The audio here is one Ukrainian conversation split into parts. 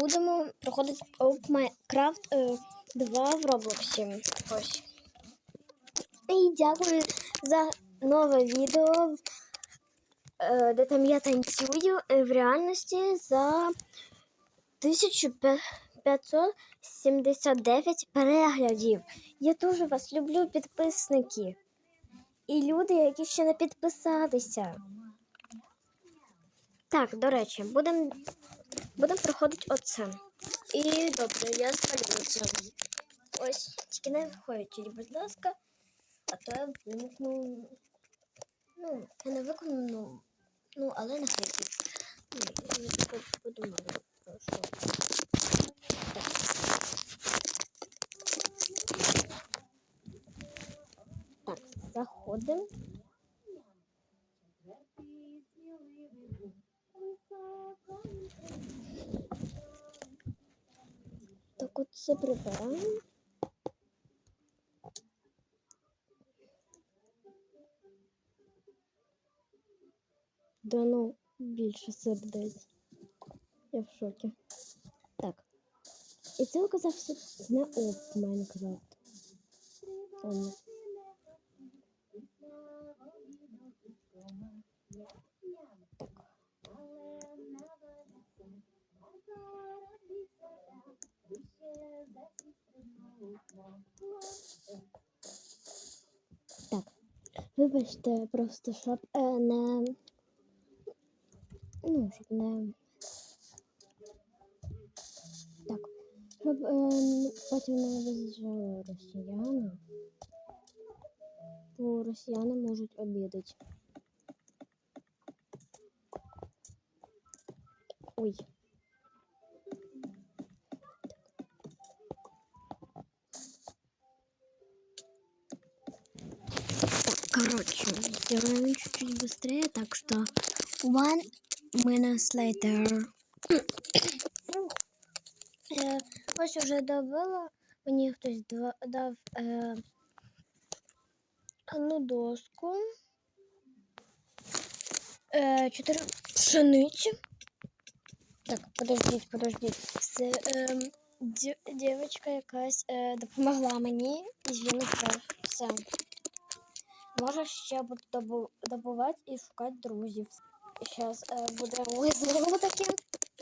Будемо проходити Minecraft е, 2 в Роблоксі. Ось. І дякую за нове відео, е, де там я танцюю е, в реальності за 1579 переглядів. Я дуже вас люблю, підписники. І люди, які ще не підписалися. Так, до речі, будемо будем проходити оце. І добре, я спалю це. Ось, тільки не виходять, будь ласка, а то я вимкну. Ну, я не виконую, ну, але не хочу. Ну, я таке подумала, що. Так. Так, заходимо. Так от це прибираємо. Да ну, більше сердець. Я в шокі. Так. І це оказався не оп Майнкрафт. Вибачте, просто щоб е, не. Ну, щоб не. Так. Щоб е, потім не виїжджали росіяни. Бо росіяни можуть обідати. Ой. Короче, сделаем чуть-чуть быстрее, так что one minute later. Е, ось уже добила, мені хтось дав е, одну доску, е, чотири пшениці. Так, подождіть, подождіть. Е, дівчинка якась е, допомогла мені, і він впав. Все. Можеш ще буду добу- добувати і шукати друзів. Зараз е, буде визову таким.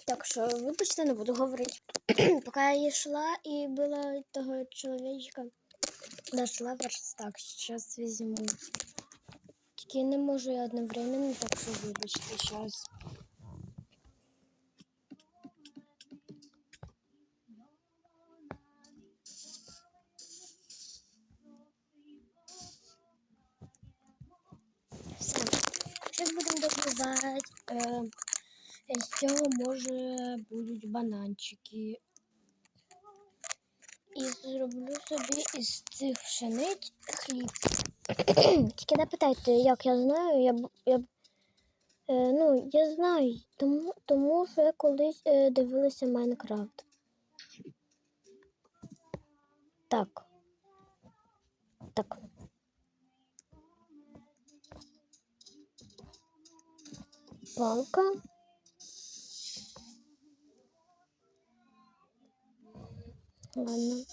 Так що, вибачте, не буду говорити. Поки я йшла і била того чоловічка, знайшла верстак, зараз візьму. Тільки не можу я одновременно, так що вибачте, зараз. Добувати. Е, з цього може будуть бананчики. І зроблю собі із цих пшениць хліб. Тільки не питайте, як я знаю, я, я, е, ну, я знаю, тому, тому що я колись е, дивилася Майнкрафт. Так. Так. Палка. Ладно,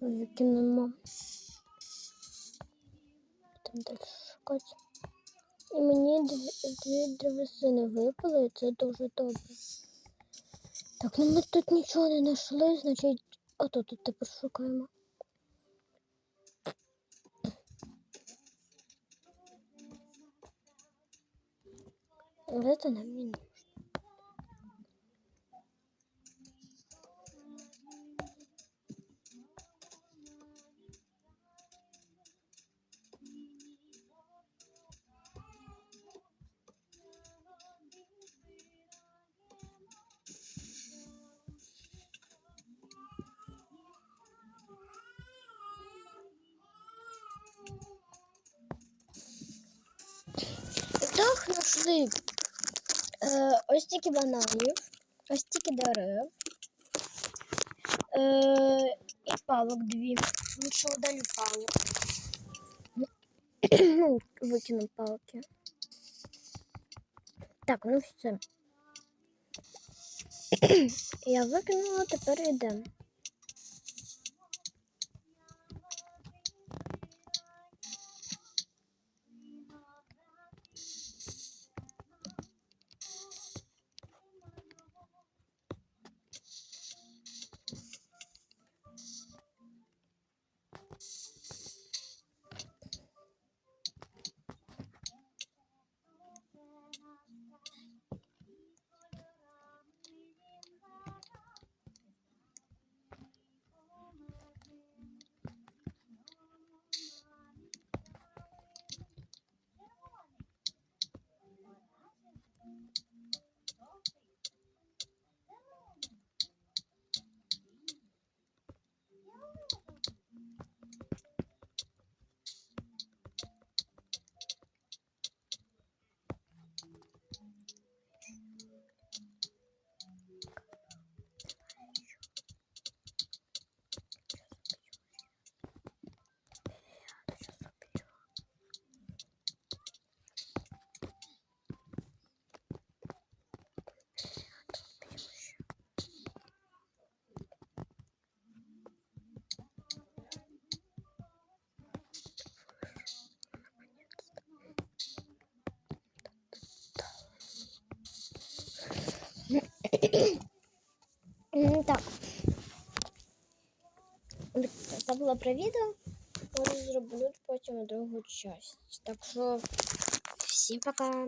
викинемо. Там далі шукати. І мені дві, дві древесини випали, і це дуже добре. Так, ну ми тут нічого не знайшли, значить, а то тут тепер шукаємо. Але це нам не нужно. Так, знайшли е, ось тільки бананів, ось тільки дерев. Е, і палок дві. Лучше удалю палок. ну, викину палки. Так, ну все. Я викинула, тепер йдемо. Так. Забула про відео. Зроблю потім другу часть. Так що всім пока.